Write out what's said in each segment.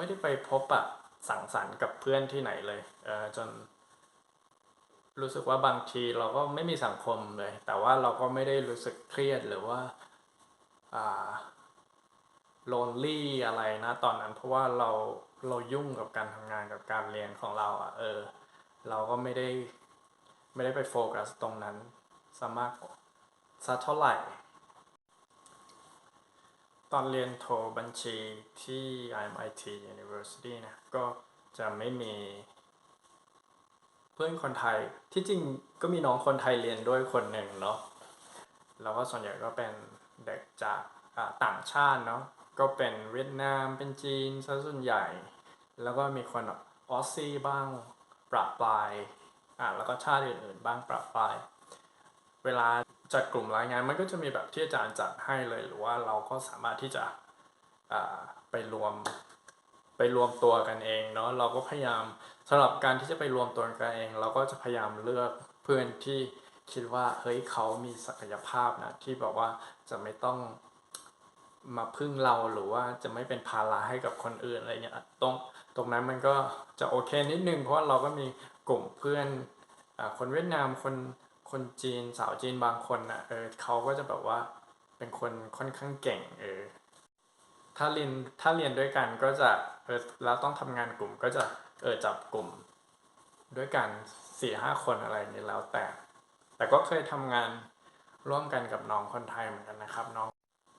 ไม่ได้ไปพบปะสังสรรค์กับเพื่อนที่ไหนเลยเออจน รู้สึกว่าบางทีเราก็ไม่มีสังคมเลย แต่ว่าเราก็ไม่ได้รู้สึกเครียดหรือว่าอ่า lonely อะไรนะตอนนั้น เพราะว่าเราเรายุ่งกับการทำงานกับการเรียนของเราอะ่ะเออ เราก็ไม่ได้ไม่ได้ไปโฟกัสตรงนั้นซะมากสักเท่าไหร่ ตอนเรียนโทบัญชีที่ RMIT University นะก็จะไม่มีเพื่อนคนไทยที่จริงก็มีน้องคนไทยเรียนด้วยคนหนึ่งเนาะแล้วก็ส่วนใหญ่ก็เป็นเด็กจากต่างชาติเนาะก็เป็นเวียดนามเป็นจีนซะส่วนใหญ่ แล้วก็มีคนออสซี่บ้างประปรายอ่าแล้วก็ชาติอื่นๆบ้างประปราย เวลา จัดกลุ่มรายงานมันก็จะมีแบบที่อาจารย์จัดให้เลย หรือว่าเราก็สามารถที่จะไปรวมไปรวมตัวกันเองเนาะเราก็พยายามสำหรับการที่จะไปรวมตัวกันเอง เราก็จะพยายามเลือกเพื่อนที่คิดว่าเฮ้ยเขามีศักยภาพนะที่แบบว่าจะไม่ต้องมาพึ่งเราหรือว่าจะไม่เป็นภาระให้กับคนอื่นอะไรเงี้ยตรงตรงนั้นมันก็จะโอเคนิดนึงเพราะว่าเราก็มีกลุ่มเพื่อนอคนเวียดนามคน คนจีนสาวจีนบางคนนะเออเขาก็จะแบบว่าเป็นคนค่อนข้างเก่งเออถ้าเรียนถ้าเรียนด้วยกันก็จะเออแล้วต้องทำงานกลุ่มก็จะเออจับกลุ่ม ด้วยกันสี่ห้าคนอะไรนี้แล้วแต่ แต่ก็เคยทำงานร่วมกันกับน้องคนไทยเหมือนกันนะครับ น้อง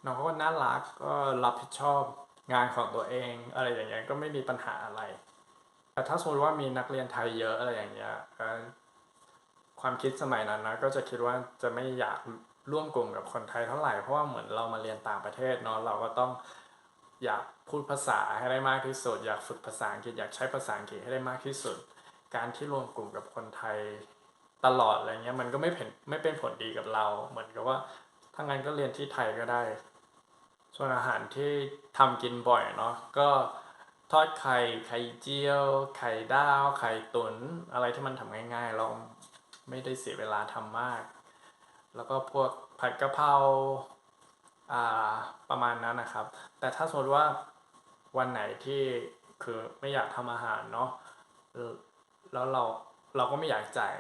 น้องก็น่ารักก็รับผิดชอบงานของตัวเอง อะไรอย่างเงี้ยก็ไม่มีปัญหาอะไร แต่ถ้าสมมติว่ามีนักเรียนไทยเยอะอะไรอย่างเงี้ยเออ ความคิดสมัยนั้นนะก็จะคิดว่าจะไม่อยากร่วมกลุ่มกับคนไทยเท่าไหร่เพราะว่าเหมือนเรามาเรียนต่างประเทศเนาะเราก็ต้องอยากพูดภาษาให้ได้มากที่สุด อยากฝึกภาษาอังกฤษอยากใช้ภาษาอังกฤษให้ได้มากที่สุด การที่รวมกลุ่มกับคนไทยตลอดอะไรเงี้ยมันก็ไม่เป็นไม่เป็นผลดีกับเรา เหมือนกับว่าถ้างั้นก็เรียนที่ไทยก็ได้ ส่วนอาหารที่ทำกินบ่อยเนาะก็ทอดไข่ไข่เจียว ไข่ดาว ไข่ตุนอะไรที่มันทำง่ายๆเรา ไม่ได้เสียเวลาทำมาก แล้วก็พวกผัดกะเพราอ่าประมาณนั้นนะครับ แต่ถ้าสมมติว่าวันไหนที่คือไม่อยากทำอาหารเนาะแล้วเราเราก็ไม่อยากจ่าย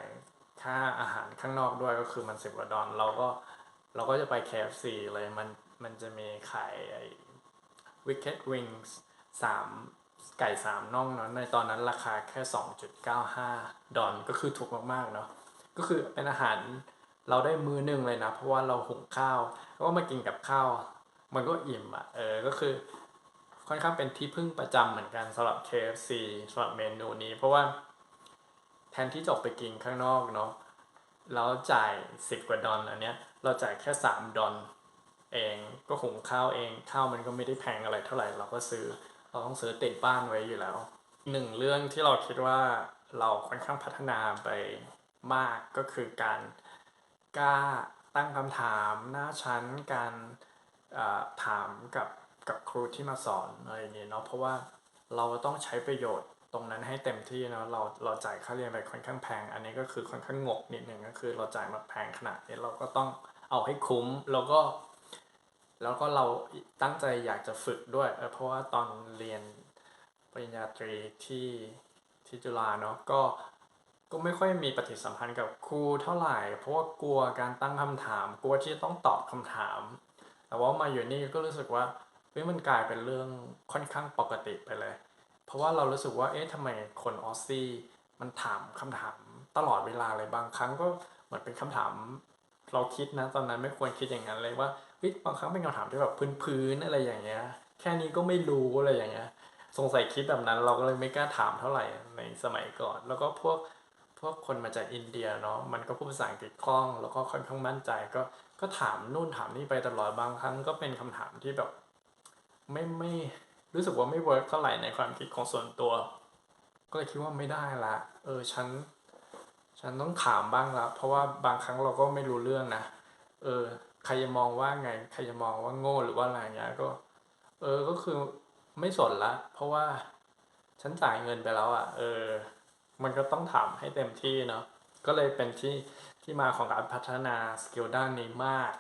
ค่าอาหารข้างนอกด้วยก็คือมันสิบกว่าดอลเราก็เราก็จะไป KFC เลยมันมันจะมีขายไอ้ Wicked Wings สามไก่สามน่องเนาะในตอนนั้นราคาแค่ 2.95 ดอลก็คือถูกมาก ๆ เนาะ ก็คือเป็นอาหารเราได้มือหนึ่งเลยนะ เพราะว่าเราหุงข้าวแล้วก็มากินกับข้าว มันก็อิ่มอะเออก็คือค่อนข้างเป็นที่พึ่งประจำเหมือนกันสำหรับ KFC สำหรับเมนูนี้ เพราะว่าแทนที่จะออกไปกินข้างนอกเนาะแล้วจ่าย10กว่าดอลอันเนี้ยเราจ่ายแค่3ดอลเองก็หุงข้าวเองข้าวมันก็ไม่ได้แพงอะไรเท่าไหร่เราก็ซื้อ เราต้องซื้อติดบ้านไว้อยู่แล้วหนึ่งเรื่องที่เราคิดว่าเราค่อนข้างพัฒนาไป มากก็คือการกล้าตั้งคำถามหน้าชั้นการถามกับกับครูที่มาสอนอะไรอย่เงี้ยเนาะเพราะว่าเราต้องใช้ประโยชน์ตรงนั้นให้เต็มที่เนาะเราเราจ่ายค่าเรียนไปค่อนข้างแพง อันนี้ก็คือค่อนข้างงกนิดนึงก็คือเราจ่ายมาแพงขนาดนี้เราก็ต้องเอาให้คุ้มแล้วก็ แล้วก็เราตั้งใจอยากจะฝึกด้วยเออเพราะว่าตอนเรียนปริญญาตรีที่ที่จุฬาเนาะก็ ก็ไม่ค่อยมีปฏิสัมพันธ์กับครูเท่าไหร่ เพราะว่ากลัวการตั้งคำถาม กลัวที่ต้องตอบคำถาม แต่ว่ามาอยู่นี่ก็รู้สึกว่าเฮ้ยมันกลายเป็นเรื่องค่อนข้างปกติไปเลย เพราะว่าเรารู้สึกว่าเอ๊ะทำไมคนออสซี่มันถามคำถามตลอดเวลาเลยบางครั้งก็เหมือนเป็นคำถาม เราคิดนะตอนนั้นไม่ควรคิดอย่างนั้นเลยว่าเฮ้ยบางครั้งเป็นคำถามที่แบบพื้นๆอะไรอย่างเงี้ย แค่นี้ก็ไม่รู้อะไรอย่างเงี้ยสงสัยคิดแบบนั้นเราก็เลยไม่กล้าถามเท่าไหร่ในสมัยก่อน แล้วก็พวก พวกคนมาจากอินเดียเนาะมันก็พูดภาษาอังกฤษคล่อง แล้วก็ค่อนข้างมั่นใจก็ก็ถามนู่นถามนี่ไปตลอดบางครั้ง ก็เป็นคำถามที่แบบไม่ไม่รู้สึกว่าไม่เวิร์กเท่าไหร่ในความคิดของส่วนตัว ก็เลยคิดว่าไม่ได้ละ เออฉันฉันต้องถามบ้างละเพราะว่าบางครั้งเราก็ไม่รู้เรื่องนะเออใครจะมองว่าไง ใครจะมองว่าโง่หรือว่าอะไรเงี้ยก็ เออก็คือไม่สนละ เพราะว่าฉันจ่ายเงินไปแล้วอะ เออ มันก็ต้องถามให้เต็มที่เนาะก็เลยเป็นที่ที่มาของการพัฒนาสกิลด้านนี้มาก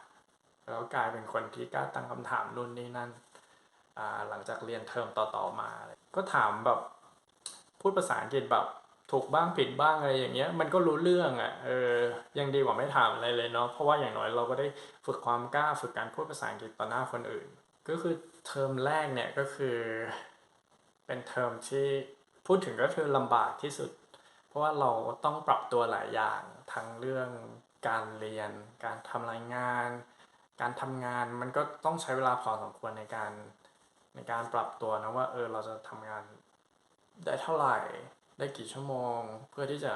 แล้วกลายเป็นคนที่กล้าตั้งคำถามนู่นนี่นั่นหลังจากเรียนเทอมต่อๆมา ก็ถามแบบพูดภาษาอังกฤษแบบถูกบ้างผิดบ้างอะไรอย่างเงี้ยมันก็รู้เรื่องอะ่ะเออยังดีกว่าไม่ถามอะไรเลยเนาะเพราะว่าอย่างน้อยเราก็ได้ฝึกความกล้าฝึกการพูดภาษาอังกฤษต่อหน้าคนอื่น ก็คือเทอมแรกเนี่ยก็คือเป็นเทอมที่พูดถึงก็คือลำบากที่สุด เพราะว่าเราต้องปรับตัวหลายอย่างทั้งเรื่องการเรียน การทำรายงาน การทำงานมันก็ต้องใช้เวลาพอสมควรในการในการปรับตัวนะว่าเออเราจะทำงานได้เท่าไหร่ ได้กี่ชั่วโมง เพื่อที่จะ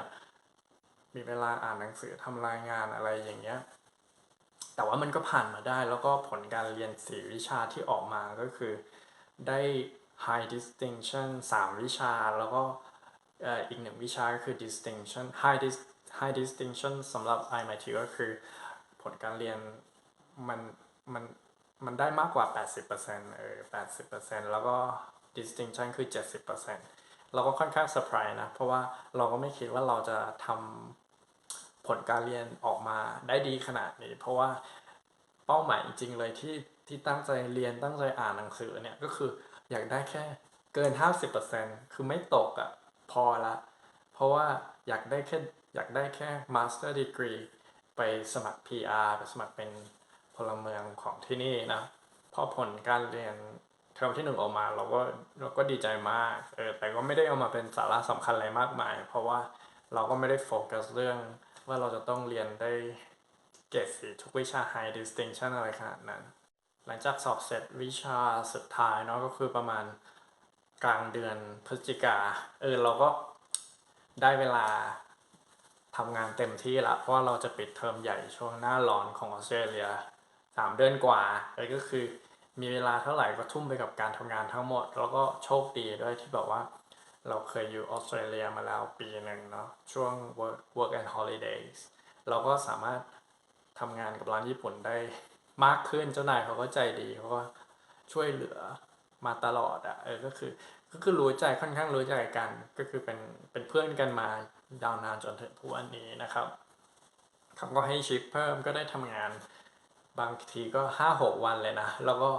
มีเวลาอ่านหนังสือทำรายงานอะไรอย่างเงี้ยแต่ว่ามันก็ผ่านมาได้แล้วก็ผลการเรียนสี่วิชาที่ออกมาก็คือได้ high distinction 3 วิชาแล้วก็ อีกหนึ่งวิชาก็คือ distinction high dis high distinction สำหรับ IMIT ก็คือผลการเรียนมันมันมันได้มากกว่า 80%เออ80%แล้วก็ distinction คือ 70%เราก็ค่อนข้างเซอร์ไพรส์นะ เพราะว่าเราก็ไม่คิดว่าเราจะทำผลการเรียนออกมาได้ดีขนาดนี้ เพราะว่าเป้าหมายจริงๆเลยที่ที่ตั้งใจเรียนตั้งใจอ่านหนังสือเนี่ย ก็คืออยากได้แค่เกิน 50%คือไม่ตกอะ่ะ พอละ เพราะว่าอยากได้แค่อยากได้แค่ master degree ไปสมัคร PR ไปสมัครเป็นพลเมืองของที่นี่นะพอผลการเรียนเทอมที่หนึ่งออกมาเราก็เราก็ดีใจมากเออแต่ก็ไม่ได้เอามาเป็นสาระสำคัญอะไรมากมาย เพราะว่าเราก็ไม่ได้โฟกัสเรื่องว่าเราจะต้องเรียนได้เกรดสีทุกวิชา high distinction อะไรขนาดนั้น หลังจากสอบเสร็จวิชาสุดท้ายเนาะก็คือประมาณ กลางเดือนพฤศจิกาเออเราก็ได้เวลาทำงานเต็มที่ละเพราะเราจะปิดเทอมใหญ่ช่วงหน้าร้อนของออสเตรเลียสามเดือนกว่าเลยก็คือมีเวลาเท่าไหร่ก็ทุ่มไปกับการทำงานทั้งหมด แล้วก็โชคดีด้วยที่แบบว่า เราเคยอยู่ออสเตรเลียมาแล้วปีหนึ่งเนาะช่วง work work and holidays เราก็สามารถทำงานกับร้านญี่ปุ่นได้มากขึ้นเจ้านายเขาก็ใจดีเขาก็ช่วยเหลือ มาตลอดอะ่ะเออก็คือก็คือรู้ใจค่อนข้างรู้ใจกันก็คือเป็นเป็นเพื่อนกันมายาวนานจนถึงทุกวันนี้นะครับเขาก็ให้ชิปเพิ่มก็ได้ทำงานบางทีก็ห้าหกวันเลยนะ แล้วก็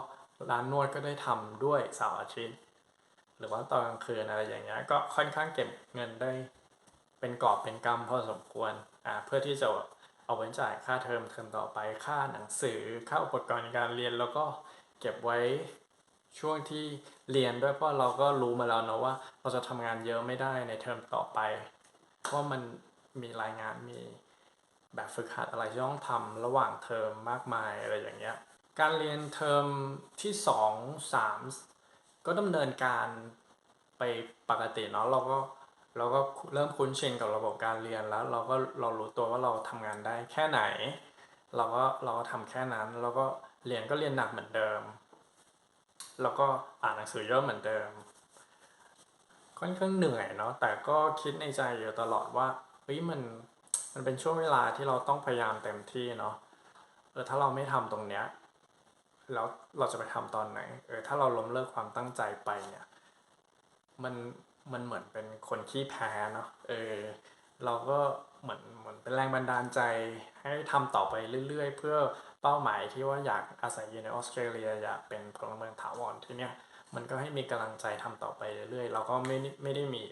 ร้านนวดก็ได้ทำด้วยเสาร์อาทิตย์หรือว่าตอนกลางคืนอะไรอย่างเงี้ยก็ค่อนข้างเก็บเงินได้เป็นกอบเป็นกำพอสมควรอ่าเพื่อที่จะเอาไว้จ่ายค่าเทอมเทอมต่อไปค่าหนังสือค่าอุปกรณ์การเรียนแล้วก็เก็บไว้ ช่วงที่เรียนด้วยเพราะเราก็รู้มาแล้วนะว่า เราจะทำงานเยอะไม่ได้ในเทอมต่อไป เพราะมันมีรายงานมีแบบฝึกหัดอะไรที่ต้องทำระหว่างเทอมมากมายอะไรอย่างเงี้ย การเรียนเทอมที่สองสามก็ดำเนินการไปปกติเนาะเราก็เราก็เริ่มคุ้นชินกับระบบการเรียนแล้ว เราก็เรารู้ตัวว่าเราทำงานได้แค่ไหน เราก็เราก็ทำแค่นั้น แล้วก็เรียนก็เรียนหนักเหมือนเดิม แล้วก็อ่านหนังสือเยอะเหมือนเดิม ค่อนข้างเหนื่อยเนาะแต่ก็คิดในใจอยู่ตลอดว่าเฮ้ยมันมันเป็นช่วงเวลาที่เราต้องพยายามเต็มที่เนาะเออถ้าเราไม่ทำตรงเนี้ยแล้วเราจะไปทำตอนไหนเออถ้าเราล้มเลิกความตั้งใจไปเนี่ยมันมันเหมือนเป็นคนขี้แพ้เนาะเออเราก็ เหมือนเหมือนเป็นแรงบันดาลใจให้ทำต่อไปเรื่อยๆ เพื่อเป้าหมายที่ว่าอยากอาศัยอยู่ในออสเตรเลียอยากเป็นพลเมืองถาวรที่เนี่ยมันก็ให้มีกำลังใจทำต่อไปเรื่อยๆเราก็ไม่ไม่ได้มี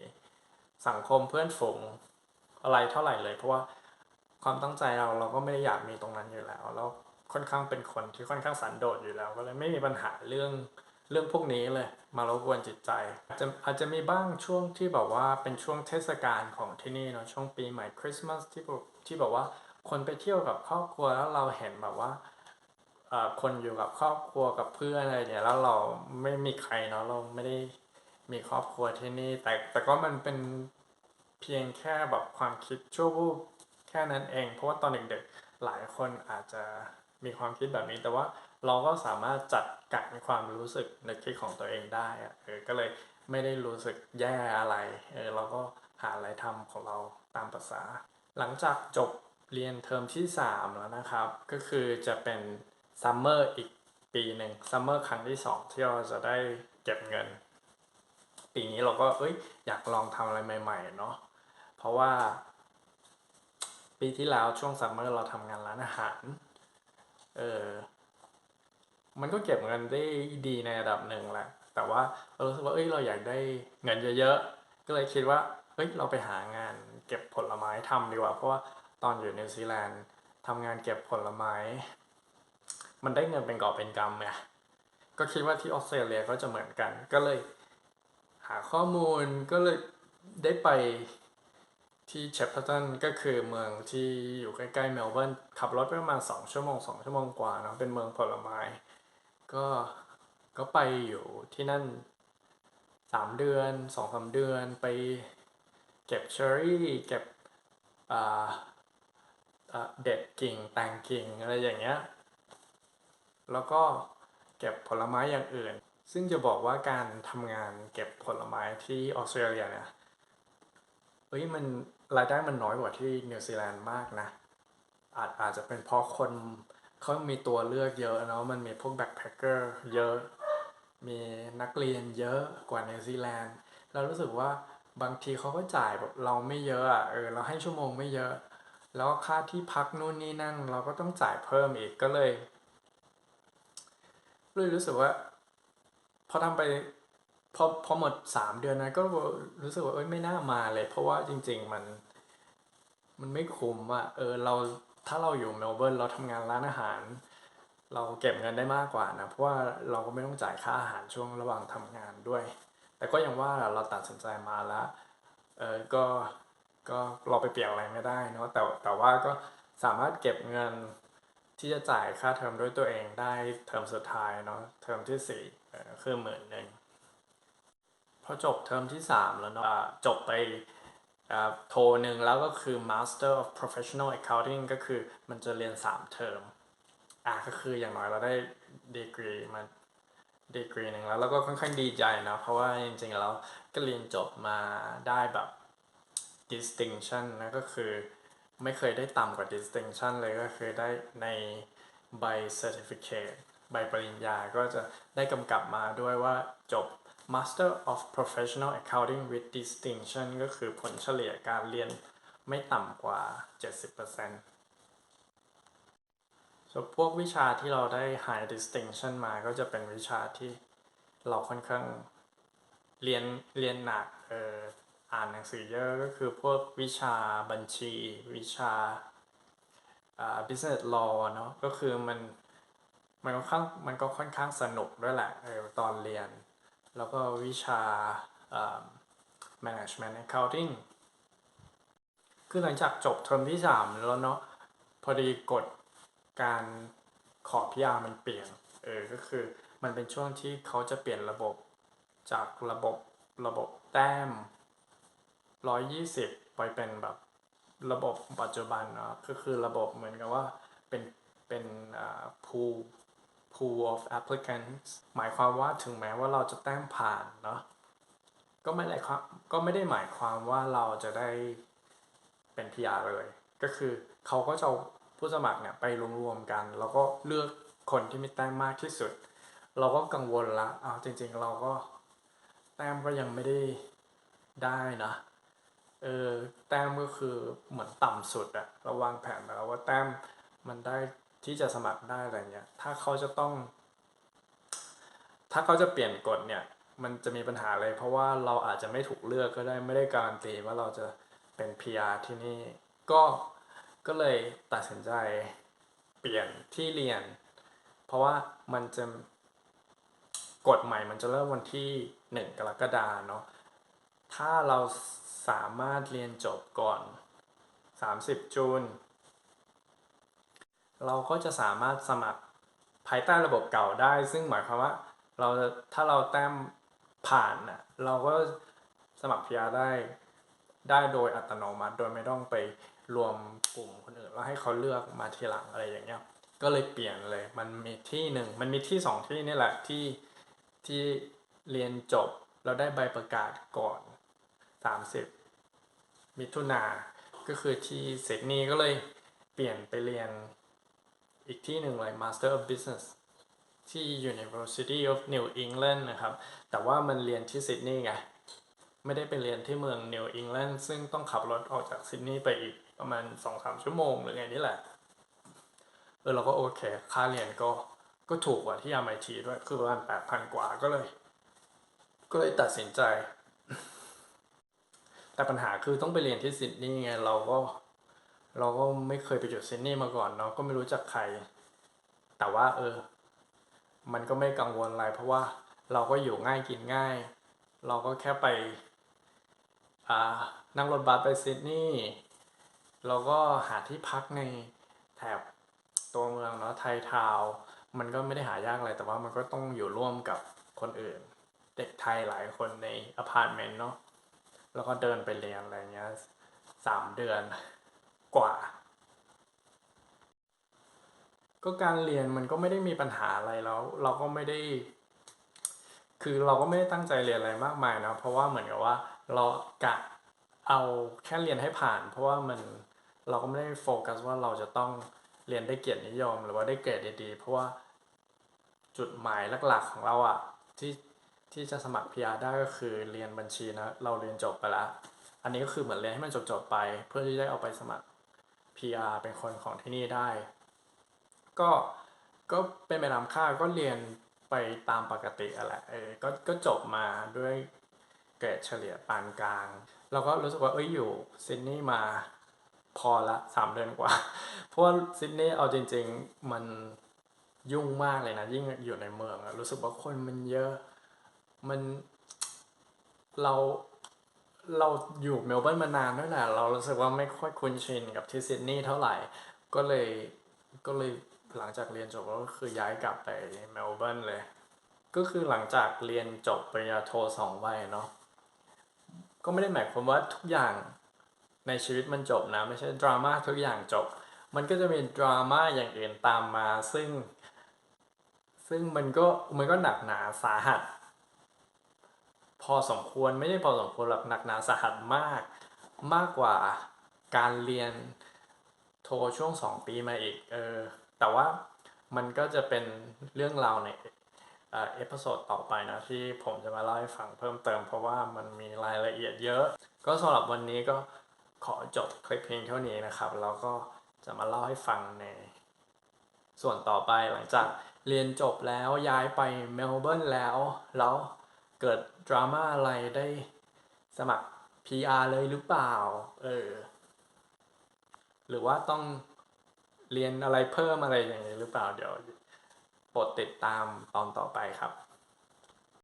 สังคมเพื่อนฝูงอะไรเท่าไหร่เลย เพราะว่าความตั้งใจเราเราก็ไม่ได้อยากมีตรงนั้นอยู่แล้วแล้วค่อนข้างเป็นคนที่ค่อนข้างสันโดษอยู่แล้ว ก็เลยไม่มีปัญหาเรื่อง เรื่องพวกนี้เลยมารบกวนจิตใจ อาจจะอาจจะมีบ้างช่วงที่แบบว่าเป็นช่วงเทศกาลของที่นี่เนาะช่วงปีใหม่คริสต์มาสที่ที่แบบว่าคนไปเที่ยวกับครอบครัวแล้วเราเห็นแบบว่าคนอยู่กับครอบครัวกับเพื่อนอะไรเนี่ยแล้วเราไม่มีใครเนาะเราไม่ได้มีครอบครัวที่นี่ แต่แต่ก็มันเป็นเพียงแค่แบบความคิดชั่ววูบแค่นั้นเอง เพราะว่าตอนเด็กๆหลายคนอาจจะ มีความคิดแบบนี้แต่ว่าเราก็สามารถจัดการความรู้สึกในคิดของตัวเองได้อะเออก็เลยไม่ได้รู้สึกแย่อะไรเออเราก็หาอะไรทำของเราตามภาษา หลังจากจบเรียนเทอมที่ 3 แล้วนะครับ ก็คือจะเป็นซัมเมอร์อีกปีหนึ่งซัมเมอร์ครั้งที่ 2 ที่เราจะได้เก็บเงิน ปีนี้เราก็เอ้ยอยากลองทำอะไรใหม่ๆเนาะเพราะว่า ปีที่แล้วช่วงซัมเมอร์เราทำงานร้านอาหาร เออมันก็เก็บเงินได้ดีในระดับหนึ่งแหละ แต่ว่าเรารู้สึกว่าเอ้ยเราอยากได้เงินเยอะๆ ก็เลยคิดว่าเฮ้ยเราไปหางานเก็บผลไม้ทำดีกว่า เพราะว่าตอนอยู่นิวซีแลนด์ทำงานเก็บผลไม้ มันได้เงินเป็นกอบเป็นกำไงก็คิดว่าที่ออสเตรเลียก็จะเหมือนกัน ก็เลยหาข้อมูลก็เลยได้ไป ที่เชฟเ e อร์ตันก็คือเมืองที่อยู่ใกล้ๆเมลเบิร์นขับรถไปประมาณ 2 ชั่วโมง 2 ชั่วโมงกว่าเนาะเป็นเมืองผลไม้ ก็ก็ไปอยู่ที่นั่น 3 เดือน2-3เดือนไปเก็บเชอร์รี่เก็บอ่าเด็ดกิ่งแต่งกิ่งอะไรอย่างเงี้ยแล้วก็เก็บผลไม้อย่างอื่น ซึ่งจะบอกว่าการทำงานเก็บผลไม้ที่ออสเตรเลียเนี่ยเฮ้ยมัน รายได้มันน้อยกว่าที่นิวซีแลนด์มากนะ อาจอาจจะเป็นเพราะคนเขามีตัวเลือกเยอะเนาะมันมีพวกแบ็คแพคเกอร์เยอะ มีนักเรียนเยอะกว่านิวซีแลนด์เรารู้สึกว่าบางทีเขาก็จ่ายแบบเราไม่เยอะอะเออเราให้ชั่วโมงไม่เยอะ แล้วค่าที่พักนู่นนี่นั่น เราก็ต้องจ่ายเพิ่มอีกก็เลยเลยรู้สึกว่าพอทำไป พอพอหมดสามเดือนนั้นก็รู้สึกว่าเอ้ยไม่น่ามาเลย เพราะว่าจริง ๆมัน มันไม่คุ้มอะเออเราถ้าเราอยู่เมลเบิร์นเราทำงานร้านอาหาร เราเก็บเงินได้มากกว่านะเพราะว่าเราก็ไม่ต้องจ่ายค่าอาหารช่วงระหว่างทำงานด้วย แต่ก็ยังว่าเราตัดสินใจมาแล้วเออก็ก็เราไปเปลี่ยนอะไรไม่ได้เนาะแต่แต่ว่าก็สามารถเก็บเงินที่จะจ่ายค่าเทอมด้วยตัวเองได้เทอมสุดท้ายเนาะเทอมที่สี่เออคือหมื่นหนึ่ง พอจบเทอมที่ 3 แล้วเนาะจบไปโทหนึ่งแล้วก็คือ Master of Professional Accounting ก็คือมันจะเรียน 3 เทอมอะก็คืออย่างน้อยเราได้ดีกรีมาดีกรีหนึ่งแล้วแล้วก็ค่อนข้างดีใจนะเพราะว่าจริงๆแล้วก็เรียนจบมาได้แบบ distinction นะก็คือไม่เคยได้ต่ำกว่า distinction เลยก็คือได้ในใบ certificate ใบปริญญาก็จะได้กำกับมาด้วยว่าจบ Master of Professional Accounting with Distinction ก็คือผลเฉลี่ยการเรียนไม่ต่ำกว่า 70%ส่วนพวกวิชาที่เราได้ High Distinction มาก็จะเป็นวิชาที่เราค่อนข้างเรียนเรียนหนักเอออ่านหนังสือเยอะก็คือพวกวิชาบัญชี วิชาอ่า business law เนาะก็คือมันมันก็ค่อนมันก็ค่อนข้างสนุกด้วยแหละเออตอนเรียน แล้วก็วิชาอ่า management accounting คือหลังจากจบเทอมที่ 3 แล้วเนาะพอดีกฎการขอพิยามันเปลี่ยนเออก็คือมันเป็นช่วงที่เขาจะเปลี่ยนระบบจากระบบระบบแต้ม 120 ไปเป็นแบบระบบปัจจุบันเนาะก็คือระบบเหมือนกับว่าเป็นเป็นอ่า pool of applicants หมายความว่าถึงแม้ว่าเราจะแต้มผ่านเนาะก็ไม่ได้ความก็ไม่ได้หมายความว่าเราจะได้เป็น PR เลย ก็คือเขาก็จะเอาผู้สมัครเนี่ยไปรวมๆกัน แล้วก็เลือกคนที่มีแต้มมากที่สุด เราก็กังวลละเอาจริง ๆ เราก็แต้มก็ยังไม่ได้ได้นะเออแต้มก็คือเหมือนต่ำสุดอะเราวางแผนไปแล้วว่าแต้มมันได้ ที่จะสมัครได้อะไรเงี้ย ถ้าเขาจะต้อง ถ้าเขาจะเปลี่ยนกฎเนี่ย มันจะมีปัญหาเลย เพราะว่าเราอาจจะไม่ถูกเลือกก็ได้ไม่ได้การันตีว่าเราจะเป็น PR ที่นี่ ก็ก็เลยตัดสินใจเปลี่ยนที่เรียน เพราะว่ามันจะกฎใหม่มันจะเริ่มวันที่ 1 กรกฎาเนาะถ้าเราสามารถเรียนจบก่อน 30จูน เราก็จะสามารถสมัครภายใต้ระบบเก่าได้ ซึ่งหมายความว่าเราถ้าเราแต้มผ่านน่ะเราก็สมัครพีอาได้ได้โดยอัตโนมัติ โดยไม่ต้องไปรวมกลุ่มคนอื่นแล้วให้เขาเลือกมาทีหลังอะไรอย่างเงี้ยก็เลยเปลี่ยนเลย มันมีที่หนึ่ง มันมีที่สองที่นี่แหละที่ที่เรียนจบแล้วได้ใบประกาศก่อน 30 มิถุนา ก็คือที่เซดนีย์ก็เลยเปลี่ยนไปเรียน อีกที่หนึ่งเลย Master of Business ที่ University of New England นะครับ แต่ว่ามันเรียนที่ซิดนีย์ไง ไม่ได้ไปเรียนที่เมือง New England ซึ่งต้องขับรถออกจากซิดนีย์ไปอีกประมาณ2-3ชั่วโมงหรือไงนี่แหละ เออเราก็โอเค ค่าเรียนก็ก็ถูกกว่าที่ MIT ด้วย คือประมาณแปดพันกว่าก็เลย ก็เลยตัดสินใจ แต่ปัญหาคือต้องไปเรียนที่ซิดนีย์ไงเราก็ เราก็ไม่เคยไปอยู่ซิดนีย์มาก่อนเนาะก็ไม่รู้จักใคร แต่ว่าเออ มันก็ไม่กังวลอะไรเพราะว่าเราก็อยู่ง่ายกินง่าย เราก็แค่ไปอ่านั่งรถบัสไปซิดนีย์แล้วก็หาที่พักในแถบตัวเมืองเนาะไทยทาวมันก็ไม่ได้หายากอะไรแต่ว่ามันก็ต้องอยู่ร่วมกับคนอื่น เด็กไทยหลายคนในอพาร์ตเมนต์เนาะแล้วก็เดินไปเรียนอะไรเงี้ยสามเดือน กว่า ก็การเรียนมันก็ไม่ได้มีปัญหาอะไรแล้ว เราก็ไม่ได้ คือเราก็ไม่ได้ตั้งใจเรียนอะไรมากมายนะเพราะว่าเหมือนกับว่าเรากะเอาแค่เรียนให้ผ่าน เพราะว่ามันเราก็ไม่ได้โฟกัสว่าเราจะต้องเรียนได้เกียรตินิยม หรือว่าได้เกรดดีๆ เพราะว่าจุดหมายหลักๆของเราอะที่ที่จะสมัคร PR ได้ก็คือเรียนบัญชีนะเราเรียนจบไปแล้ว อันนี้ก็คือเหมือนเรียนให้มันจบๆไป เพื่อที่ได้เอาไปสมัคร PR เป็นคนของที่นี่ได้ ก็ก็เป็นไปตามค่าก็เรียนไปตามปกติอะแหละเออก็ก็จบมาด้วยเกรดเฉลี่ยปานกลาง เราก็รู้สึกว่าเอ้ยอยู่ซิดนีย์มาพอละสามเดือนกว่า เพราะว่าซิดนีย์เอาจริง ๆ มันยุ่งมากเลยนะ ยิ่งอยู่ในเมืองรู้สึกว่าคนมันเยอะมันเรา เราอยู่เมลเบิร์นมานานด้วยแหละเรารู้สึกว่าไม่ค่อยคุ้นชินกับที่ซิดนีย์เท่าไหร่ ก็เลยก็เลยหลังจากเรียนจบก็คือย้ายกลับไปเมลเบิร์นเลย ก็คือหลังจากเรียนจบปริญญาโทสองใบเนาะก็ไม่ได้หมายความว่าทุกอย่างในชีวิตมันจบนะ ไม่ใช่ดราม่าทุกอย่างจบ มันก็จะมีดราม่าอย่างอื่นตามมาซึ่ง ซึ่งมันก็มันก็หนักหนาสาหัส พอสมควรไม่ได้พอสมควรหรอกหนักหนาสาหัสมาก มากกว่าการเรียนโทช่วงสองปีมาอีกเออแต่ว่ามันก็จะเป็นเรื่องราวในเอ่อเอพิโซดต่อไปนะที่ผมจะมาเล่าให้ฟังเพิ่มเติม เพราะว่ามันมีรายละเอียดเยอะ ก็สำหรับวันนี้ก็ขอจบคลิปเพียงเท่านี้นะครับ แล้วก็จะมาเล่าให้ฟังในส่วนต่อไปหลังจากเรียนจบแล้วย้ายไปเมลเบิร์นแล้ว แล้วเกิด ดราม่าอะไรได้สมัคร PR เลยหรือเปล่า เออ หรือว่าต้องเรียนอะไรเพิ่มอะไรอย่างนี้หรือเปล่า เดี๋ยวโปรดติดตามตอนต่อไปครับ